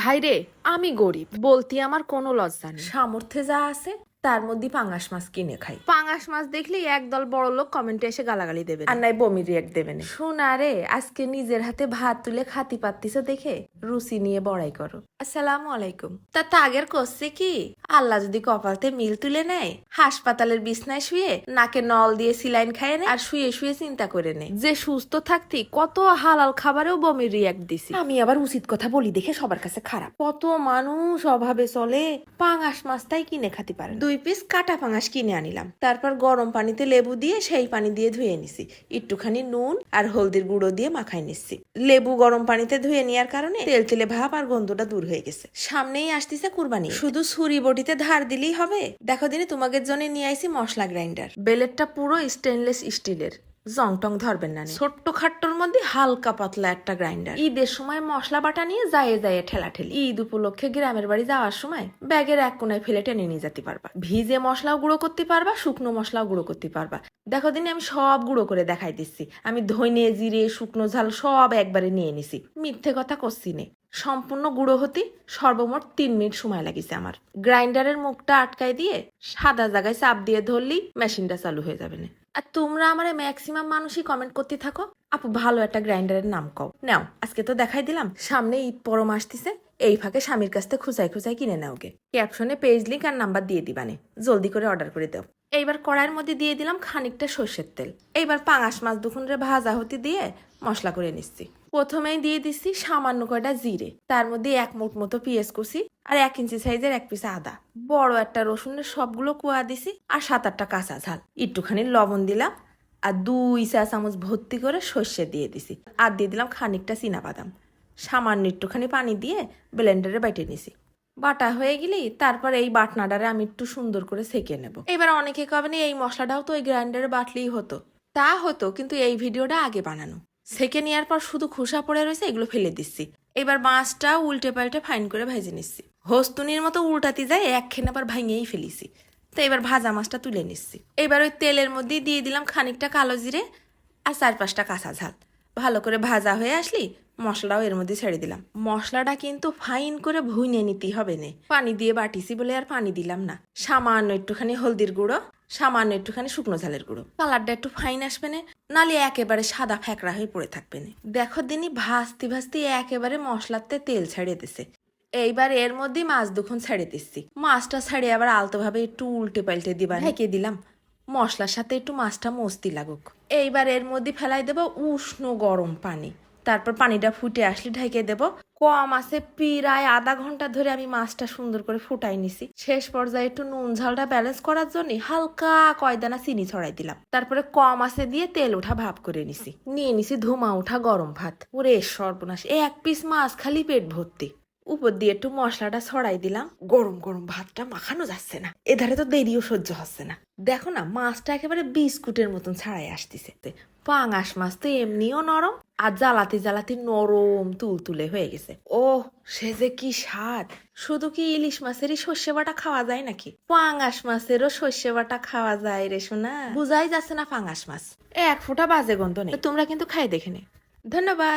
ভাইরে আমি গরিব বলতে আমার কোনো লজ্জা নেই। সামর্থ্যে যা আছে তার মধ্যে পাঙ্গাস মাছ কিনে খাই। পাঙ্গাস মাছ দেখলে একদল বড় লোক কমেন্টে এসে গালাগালি দেবে। আর নাই বমি রিয়াক্ট দেবে না। শোনা রে আজকে নিজের হাতে ভাত তুলে খাতি পাত্তিছে দেখে রুচি নিয়ে বড়াই করো। আসসালামু আলাইকুম। তা তাগের করছে কি? আল্লাহ যদি কপালতে মিল তুলে নেয় হাসপাতালের বিছনায় শুয়ে নাকে নল দিয়ে সিলাইন খায় নেয় আর শুয়ে শুয়ে চিন্তা করে নেয়। যে সুস্থ থাকতি কত হালাল খাবারেও বমি রিয়াক্ট দিছি। আমি আবার উচিত কথা বলি দেখে সবার কাছে খারাপ। কত মানুষ অভাবে চলে পাঙাশ মাছটাই কিনে খাতে পারে দুই পিস কাটা পাঙাশ কিনে আনিলাম। তারপর গরম পানিতে লেবু দিয়ে সেই পানি দিয়ে ধুয়ে নিছি। একটুখানি নুন আর হলদির গুঁড়ো দিয়ে মাখাই নিচ্ছি লেবু গরম পানিতে ধুয়ে নেওয়ার কারণে তেল তেলে ভাব আর গন্ধটা দূর হয়ে গেছে। সামনেই আসতেছে কুরবানি শুধু ছুরি বটিতে ধার দিলেই হবে। দেখো দিনে, তোমাদের জন্য নিয়ে আইছি মশলা গ্রাইন্ডার। বেলেটটা পুরো স্টেনলেস স্টিলের। জং টং ধরবেন না ছোট্ট খাট্টোর মধ্যে হালকা পাতলা একটা গ্রাইন্ডার। ঈদের সময় মশলা বাটা নিয়ে যায় যায় ঠেলা ঠেলি ঈদ উপলক্ষে গ্রামের বাড়ি যাওয়ার সময় ব্যাগের এক কোনায় ফেলে টেনে নিয়ে যেতে পারবা। ভিজে মশলাও গুঁড়ো করতে পারবা, শুকনো মশলাও গুঁড়ো করতে পারবা। দেখো দিনে, আমি সব গুঁড়ো করে দেখাই দিচ্ছি। আমি ধনে জিরে, শুকনো ঝাল সব একবারে নিয়ে নিছি। মিথ্যে কথা করছি নে। সম্পূর্ণ গুঁড়ো হতে সর্বমোট তিন মিনিট সময় লাগিছে আমার। গ্রাইন্ডারের মুখটা আটকাই দিয়ে সাদা জায়গায় চাপ দিয়ে ধরলেই মেশিনটা চালু হয়ে যাবে না। আর তোমরা আমার ম্যাক্সিমাম মানুষই কমেন্ট করতে থাকো। আপু, ভালো একটা গ্রাইন্ডারের নাম কও। নাও, আজকে তো দেখাই দিলাম। সামনে ঈদ পরম আসতেছে। এই ফাঁকে স্বামীর কাছ থেকে খুঁজাই খুঁজাই কিনে নাও গে। ক্যাপশনে পেজ লিঙ্ক আর নাম্বার দিয়ে দিবানে জলদি করে অর্ডার করে দাও। এইবার কড়াইয়ের মধ্যে দিয়ে দিলাম খানিকটা সর্ষের তেল। এইবার পাঙাশ মাছ দুখুনরে ভাজা হতে দিয়ে মশলা করে নিচ্ছি। প্রথমেই দিয়ে দিচ্ছি সামান্য কয়টা জিরে। তার মধ্যে এক মুঠ মতো পেঁয়াজ কুচি আর এক ইঞ্চি সাইজের এক পিস আদা। বড় একটা রসুনের সবগুলো কুয়া দিছি আর সাত আটটা কাঁচা ঝাল। একটুখানি লবণ দিলাম আর দুই চা চামচ ভর্তি করে সর্ষে দিয়ে দিছি। আর দিয়ে দিলাম খানিকটা বাদাম সামান্য একটুখানি পানি দিয়ে ব্লেন্ডারে বাইটে নিছি। বাটা হয়ে গেলেই তারপর এই বাটনাটারে আমি একটু সুন্দর করে সেকে নেব। এবার অনেকে কবেন এই মশলাটাও তো ওই গ্রাইন্ডারে বাটলেই হতো। তা হতো, কিন্তু এই ভিডিওটা আগে বানানো। সেকে নেওয়ার পর শুধু খোসা পড়ে রয়েছে, এগুলো ফেলে দিচ্ছি। এবার মাছটা উল্টে পাল্টে ফাইন করে ভেজে নিচ্ছি। হস্তুনির মতো উল্টাতে যায় একখানে খেন আবার ভাঙিয়েই ফেলিছি। তো এবার ভাজা মাছটা তুলে নিচ্ছি। এবার ওই তেলের মধ্যে দিয়ে দিলাম খানিকটা কালো জিরে আর চার পাঁচটা কাঁচা ঝাল। ভালো করে ভাজা হয়ে আসলি, মশলাও এর মধ্যে ছেড়ে দিলাম। মশলাটা কিন্তু ফাইন করে ভুইনে নিতে হবে নে। পানি দিয়ে বাটিছি বলে আর পানি দিলাম না। সামান্য একটুখানি হলদির গুঁড়ো, সামান্য একটুখানি শুকনো ঝালের গুঁড়ো। কালারটা একটু ফাইন আসবে না, নালে একেবারে সাদা ফ্যাকড়া হয়ে পড়ে থাকবে না। দেখো দিনই ভাজতে ভাজতে একেবারে মশলাতে তেল ছেড়ে দিছে। এইবার এর মধ্যে মাছ দুখন ছেড়ে দিচ্ছি। মাছটা ছেড়ে আবার আলতোভাবে একটু উল্টে পাল্টে দিবা ঢেকে দিলাম। মশলার সাথে একটু মাছটা মস্তি লাগুক। এইবার এর মধ্যে ফেলাই দেবো উষ্ণ গরম পানি। তারপর পানিটা ফুটে আসলে ঢেকে দেব। কম আছে প্রায় আধা ঘণ্টা ধরে আমি মাছটা সুন্দর করে ফুটাই নিছি। শেষ পর্যায়ে একটু নুন ঝালটা ব্যালেন্স করার জন্য হালকা কয়দানা চিনি ছড়াই দিলাম। তারপরে কম আছে দিয়ে তেল ওঠা ভাব করে নিছি। নিয়ে নিছি ধুমা ওঠা গরম ভাত। ওরে সর্বনাশ, এক পিস মাছ খালি পেট ভর্তি। উপর দিয়ে একটু মশলাটা ছড়াই দিলাম। গরম গরম ভাতটা মাখানো যাচ্ছে না। এধারে তো দেরিও সহ্য হচ্ছে না। দেখো না, মাছটা একেবারে বিস্কুটের মতন ছাড়াই আসতেছে। পাঙাশ মাছ তো এমনিও নরম আর জ্বালাতে জ্বালাতে নরম তুলতুলে হয়ে গেছে। ও সে যে কি স্বাদ! শুধু কি ইলিশ মাছেরই সর্ষে বাটা খাওয়া যায় নাকি? পাঙাশ মাছেরও সর্ষে বাটা খাওয়া যায় রে শোনা বুঝাই যাচ্ছে না পাঙাশ মাছ। এক ফোঁটা বাজে গন্ধ নেই। তোমরা কিন্তু খাই দেখে নে। ধন্যবাদ।